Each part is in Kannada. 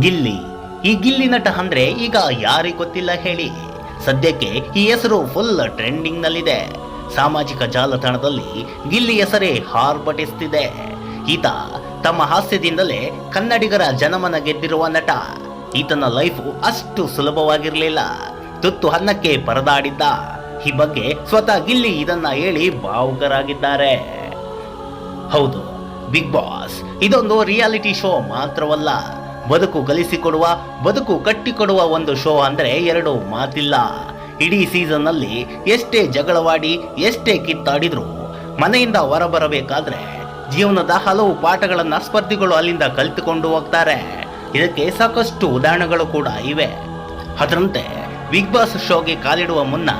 ಗಿಲ್ಲಿ. ಈ ಗಿಲ್ಲಿ ನಟ ಅಂದ್ರೆ ಈಗ ಯಾರಿಗೆ ಗೊತ್ತಿಲ್ಲ ಹೇಳಿ. ಸದ್ಯಕ್ಕೆ ಈ ಹೆಸರು ಫುಲ್ ಟ್ರೆಂಡಿಂಗ್ ನಲ್ಲಿದೆ. ಸಾಮಾಜಿಕ ಜಾಲತಾಣದಲ್ಲಿ ಗಿಲ್ಲಿ ಹೆಸರೇ ಹಾರ್ಪಟಿಸ್ತಿದೆ ಈತ ತಮ್ಮ ಹಾಸ್ಯದಿಂದಲೇ ಕನ್ನಡಿಗರ ಜನಮನ ಗೆದ್ದಿರುವ ನಟ. ಈತನ ಲೈಫ್ ಅಷ್ಟು ಸುಲಭವಾಗಿರಲಿಲ್ಲ. ತುತ್ತು ಅನ್ನಕ್ಕೆ ಪರದಾಡಿದ್ದ. ಈ ಬಗ್ಗೆ ಸ್ವತಃ ಗಿಲ್ಲಿ ಇದನ್ನ ಹೇಳಿ ಭಾವುಕರಾಗಿದ್ದಾರೆ. ಹೌದು ಬಿಗ್ ಬಾಸ್ ಇದೊಂದು ರಿಯಾಲಿಟಿ ಶೋ ಮಾತ್ರವಲ್ಲ. ಬದುಕು ಕಲಿಸಿಕೊಡುವ, ಬದುಕು ಕಟ್ಟಿಕೊಡುವ ಒಂದು ಶೋ ಅಂದರೆ ಎರಡು ಮಾತಿಲ್ಲ. ಇಡೀ ಸೀಸನ್ ಅಲ್ಲಿ ಎಷ್ಟೇ ಜಗಳವಾಡಿ, ಎಷ್ಟೇ ಕಿತ್ತಾಡಿದರೂ ಮನೆಯಿಂದ ಹೊರಬರಬೇಕಾದ್ರೆ ಜೀವನದ ಹಲವು ಪಾಠಗಳನ್ನು ಸ್ಪರ್ಧಿಗಳು ಅಲ್ಲಿಂದ ಕಲಿತುಕೊಂಡು ಹೋಗ್ತಾರೆ. ಇದಕ್ಕೆ ಸಾಕಷ್ಟು ಉದಾಹರಣೆಗಳು ಕೂಡ ಇವೆ. ಅದರಂತೆ ಬಿಗ್ ಬಾಸ್ ಶೋಗೆ ಕಾಲಿಡುವ ಮುನ್ನ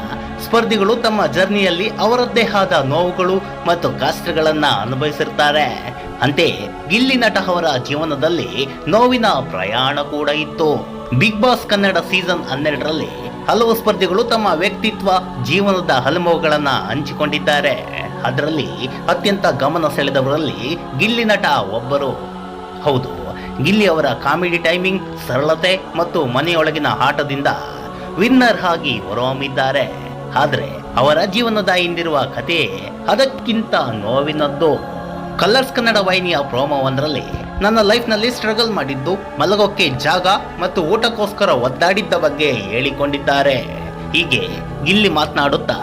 ಸ್ಪರ್ಧಿಗಳು ತಮ್ಮ ಜರ್ನಿಯಲ್ಲಿ ಅವರದ್ದೇ ಆದ ನೋವುಗಳು ಮತ್ತು ಕಷ್ಟಗಳನ್ನ ಅನುಭವಿಸಿರ್ತಾರೆ. ಅಂತೆಯೇ ಗಿಲ್ಲಿ ನಟ ಅವರ ಜೀವನದಲ್ಲಿ ನೋವಿನ ಪ್ರಯಾಣ ಕೂಡ ಇತ್ತು. ಬಿಗ್ ಬಾಸ್ ಕನ್ನಡ ಸೀಸನ್ ಹನ್ನೆರಡರಲ್ಲಿ ಹಲವು ಸ್ಪರ್ಧಿಗಳು ತಮ್ಮ ವ್ಯಕ್ತಿತ್ವ, ಜೀವನದ ಹಲಮುಗಳನ್ನ ಹಂಚಿಕೊಂಡಿದ್ದಾರೆ. ಅದರಲ್ಲಿ ಅತ್ಯಂತ ಗಮನ ಸೆಳೆದವರಲ್ಲಿ ಗಿಲ್ಲಿ ನಟ ಒಬ್ಬರು. ಹೌದು, ಗಿಲ್ಲಿ ಅವರ ಕಾಮಿಡಿ ಟೈಮಿಂಗ್, ಸರಳತೆ ಮತ್ತು ಮನೆಯೊಳಗಿನ ಆಟದಿಂದ ವಿನ್ನರ್ ಆಗಿ ಹೊರಹೊಮ್ಮಿದ್ದಾರೆ. ಆದರೆ ಅವರ ಜೀವನದ ಹಿಂದಿರುವ ಕಥೆ ಅದಕ್ಕಿಂತ ನೋವಿನದ್ದು. ಕಲರ್ಸ್ ಕನ್ನಡ ವಾಹಿನಿಯ ಪ್ರೋಮೋ ಒಂದರಲ್ಲಿ ನನ್ನ ಲೈಫ್ನಲ್ಲಿ ಸ್ಟ್ರಗಲ್ ಮಾಡಿದ್ದು ಮಲಗೋಕ್ಕೆ ಜಾಗ ಮತ್ತು ಊಟಕ್ಕೋಸ್ಕರ ಒದ್ದಾಡಿದ್ದ ಬಗ್ಗೆ ಹೇಳಿಕೊಂಡಿದ್ದಾರೆ. ಹೀಗೆ ಇಲ್ಲಿ ಮಾತನಾಡುತ್ತಾ,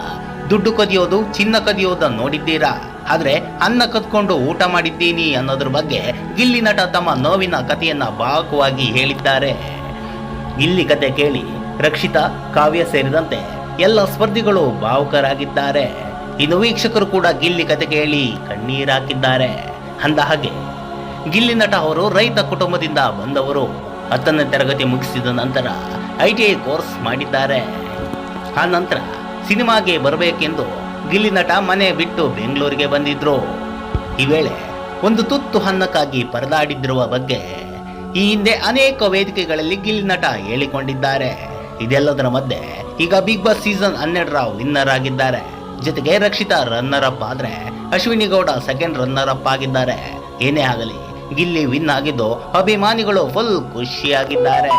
ದುಡ್ಡು ಕದಿಯೋದು, ಚಿನ್ನ ಕದಿಯೋದು ನೋಡಿದ್ದೀರಾ? ಆದ್ರೆ ಅನ್ನ ಕದ್ಕೊಂಡು ಊಟ ಮಾಡಿದ್ದೀನಿ ಅನ್ನೋದ್ರ ಬಗ್ಗೆ ಗಿಲ್ಲಿ ನಟ ತಮ್ಮ ನೋವಿನ ಕಥೆಯನ್ನ ಭಾವುಕವಾಗಿ ಹೇಳಿದ್ದಾರೆ. ಗಿಲ್ಲಿ ಕತೆ ಕೇಳಿ ರಕ್ಷಿತಾ, ಕಾವ್ಯ ಸೇರಿದಂತೆ ಎಲ್ಲ ಸ್ಪರ್ಧಿಗಳು ಭಾವುಕರಾಗಿದ್ದಾರೆ. ಇನ್ನು ವೀಕ್ಷಕರು ಕೂಡ ಗಿಲ್ಲಿ ಕತೆ ಕೇಳಿ ಕಣ್ಣೀರಾಕಿದ್ದಾರೆ ಅಂದ ಹಾಗೆ, ಗಿಲ್ಲಿ ನಟ ಅವರು ರೈತ ಕುಟುಂಬದಿಂದ ಬಂದವರು ಹತ್ತನೇ ತರಗತಿ ಮುಗಿಸಿದ ನಂತರ ಐ ಟಿ ಐ ಕೋರ್ಸ್ ಮಾಡಿದ್ದಾರೆ. ಆ ನಂತರ ಸಿನಿಮಾಗೆ ಬರಬೇಕೆಂದು ಗಿಲ್ಲಿ ನಟ ಮನೆ ಬಿಟ್ಟು ಬೆಂಗಳೂರಿಗೆ ಬಂದಿದ್ರು. ಈ ವೇಳೆ ಒಂದು ತುತ್ತು ಅನ್ನಕ್ಕಾಗಿ ಪರದಾಡಿದ್ದಿರುವ ಬಗ್ಗೆ ಈ ಹಿಂದೆ ಅನೇಕ ವೇದಿಕೆಗಳಲ್ಲಿ ಗಿಲ್ಲಿ ನಟ ಹೇಳಿಕೊಂಡಿದ್ದಾರೆ. ಇದೆಲ್ಲದರ ಮಧ್ಯೆ ಈಗ ಬಿಗ್ ಬಾಸ್ ಸೀಸನ್ ಹನ್ನೆರಡರ ವಿನ್ನರ್ ಆಗಿದ್ದಾರೆ. ಜೊತೆಗೆ ರಕ್ಷಿತಾ ರನ್ನರ್ ಅಪ್ ಆದ್ರೆ Ashwini Gowda second runner up ಆಗಿದ್ದಾರೆ. ಏನೇ ಆಗಲಿ, ಗಿಲ್ಲಿ ವಿನ್ ಆಗಿದ್ದು ಅಭಿಮಾನಿಗಳು ಫುಲ್ ಖುಷಿಯಾಗಿದ್ದಾರೆ.